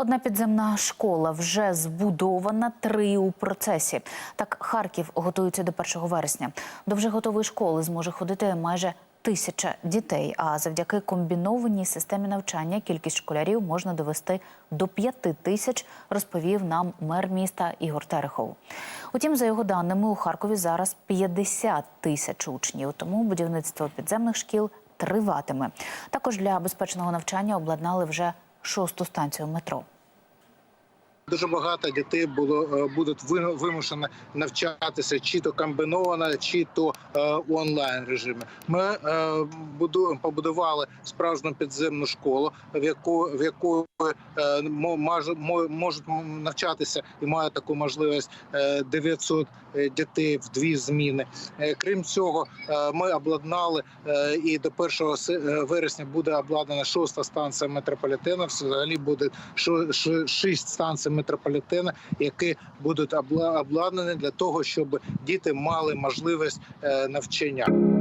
Одна підземна школа вже збудована, три у процесі. Так Харків готується до 1 вересня. До вже готової школи зможе ходити майже тисяча дітей. А завдяки комбінованій системі навчання кількість школярів можна довести до п'яти тисяч, розповів нам мер міста Ігор Терехов. Утім, за його даними, у Харкові зараз 50 тисяч учнів, тому будівництво підземних шкіл триватиме. Також для безпечного навчання обладнали вже шосту станцію метро. Дуже багато дітей було е, будуть ви- вимушені навчатися чи то комбіновано, чи то е, онлайн режимі. Ми е, буду, побудували справжню підземну школу, в яку в мо- можуть навчатися і має таку можливість е, 900 дітей в дві зміни. Крім цього, ми обладнали і до 1 се- е, вересня буде обладнана шоста станція метрополітену. Взагалі буде шість станцій метрополітену, які будуть обла- обладнані для того, щоб діти мали можливість е, навчання.